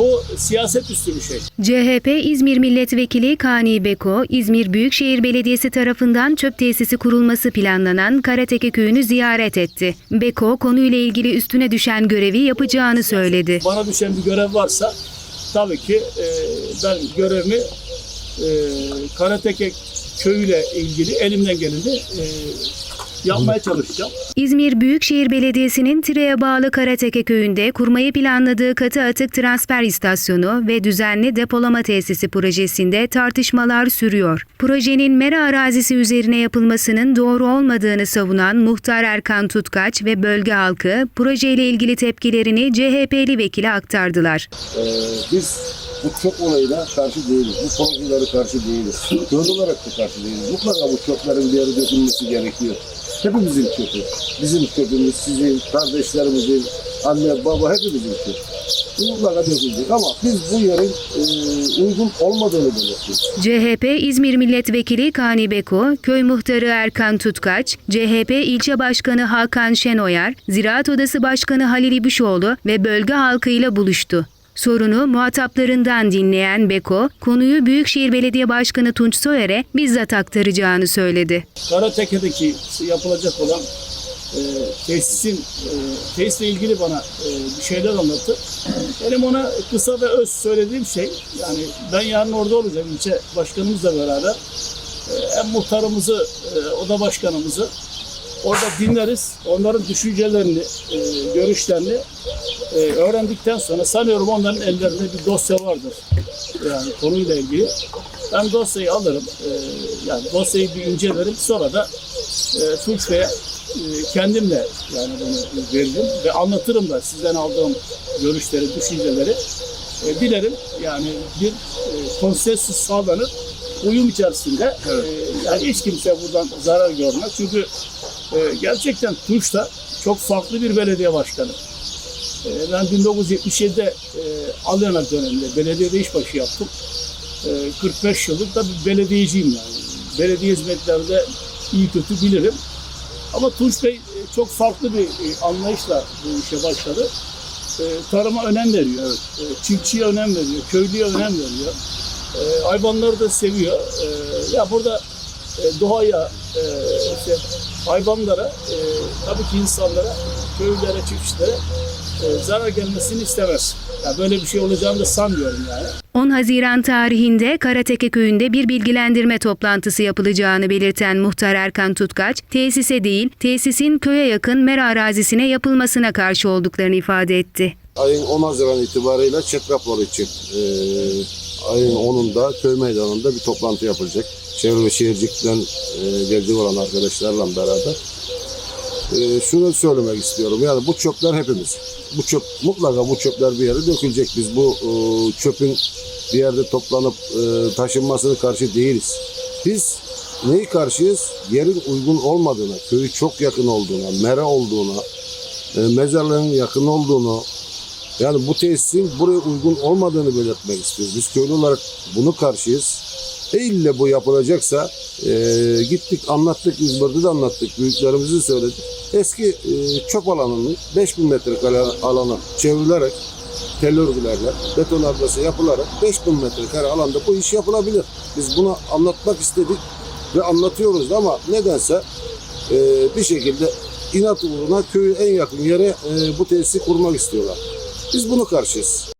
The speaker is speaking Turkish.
bu siyaset üstü bir şey. CHP İzmir Milletvekili Kani Beko, İzmir Büyükşehir Belediyesi tarafından çöp tesisi kurulması planlanan Karateke köyünü ziyaret etti. Beko, konuyla ilgili üstüne düşen görevi yapacağını söyledi. Bana düşen bir görev varsa tabii ki e, ben görevimi e, Karateke köyüyle ilgili elimden geleni e, yapmaya çalışacağım. İzmir Büyükşehir Belediyesi'nin Tire'ye bağlı Karateke köyünde kurmayı planladığı katı atık transfer istasyonu ve düzenli depolama tesisi projesinde tartışmalar sürüyor. Projenin mera arazisi üzerine yapılmasının doğru olmadığını savunan muhtar Erkan Tutkaç ve bölge halkı projeyle ilgili tepkilerini CHP'li vekile aktardılar. Ee, biz bu çöp olayına karşı değiliz. Bu projelere karşı değiliz. Köylü olarak da karşı değiliz. Mutlaka bu çöplerin bir yere dökülmesi gerekiyor. Hepimizin çöpü. Bizim çöpümüz, sizin, kardeşlerimizin, anne, baba hepimizin. Bu mutlaka dökülecek ama biz bu yerin e, uygun olmadığını belirtiyoruz. CHP İzmir Milletvekili Kani Beko, köy muhtarı Erkan Tutkaç, CHP ilçe başkanı Hakan Şenoyar, Ziraat Odası Başkanı Halil İbişoğlu ve bölge halkıyla buluştu. Sorunu muhataplarından dinleyen Beko, konuyu Büyükşehir Belediye Başkanı Tunç Soyer'e bizzat aktaracağını söyledi. Karateke'deki yapılacak olan e, tesisin e, tesisle ilgili bana e, bir şeyler anlattı. Benim ona kısa ve öz söylediğim şey yani ben yarın orada olacağım ilçe başkanımızla beraber e, hem muhtarımızı, e, oda başkanımızı orada dinleriz. Onların düşüncelerini, e, görüşlerini e, öğrendikten sonra sanıyorum onların ellerinde bir dosya vardır. Yani konuyla ilgili. Ben dosyayı alırım. e, yani dosyayı bir incelerim. Sonra da e, Tunç Bey'e e, kendimle yani bunu veririm ve anlatırım da sizden aldığım görüşleri, düşünceleri. E, dilerim yani bir e, konsensüs sağlanır. Uyum içerisinde e, yani hiç kimse buradan zarar görmez. Çünkü e, gerçekten Tunç da çok farklı bir belediye başkanı. E, ben 1977'de e, Alyanak döneminde belediyede işbaşı yaptım. E, 45 yıllık da belediyeciyim yani. Belediye hizmetlerinde iyi kötü bilirim. Ama Tunç Bey e, çok farklı bir e, anlayışla bu işe başladı. E, tarıma önem veriyor, e, çiftçiye önem veriyor, köylüye önem veriyor. Hayvanları da seviyor. Ya burada e, doğaya, işte hayvanlara, tabii ki insanlara, köylülere, çiftçilere zarar gelmesini istemez. Ya böyle bir şey olacağını da sanmıyorum yani. 10 Haziran tarihinde Karateke köyünde bir bilgilendirme toplantısı yapılacağını belirten muhtar Erkan Tutkaç, tesise değil, tesisin köye yakın mera arazisine yapılmasına karşı olduklarını ifade etti. Ayın 10 Haziran itibariyle çet raporu için e, ayın 10'unda köy meydanında bir toplantı yapılacak. Çevre ve Şehircilik'ten e, gelecek olan arkadaşlarla beraber. E, şunu söylemek istiyorum. Yani bu çöpler hepimiz. Bu çöp mutlaka bu çöpler bir yere dökülecek. Biz bu e, çöpün bir yerde toplanıp e, taşınmasını karşı değiliz. Biz neyi karşıyız? Yerin uygun olmadığına, köyü çok yakın olduğuna, mera olduğuna, e, mezarlığın yakın olduğunu, yani bu tesisin buraya uygun olmadığını belirtmek istiyoruz. Biz köylü olarak bunu karşıyız. E ille bu yapılacaksa e, gittik anlattık İzmir'de de anlattık. Büyüklerimizi söyledik. Eski e, çöp alanının 5000 metrekare alanı çevrilerek tel örgülerle beton ablası yapılarak 5000 metrekare alanda bu iş yapılabilir. Biz bunu anlatmak istedik ve anlatıyoruz da ama nedense e, bir şekilde inat uğruna köyü en yakın yere e, bu tesisi kurmak istiyorlar. Biz bunu karşıyız.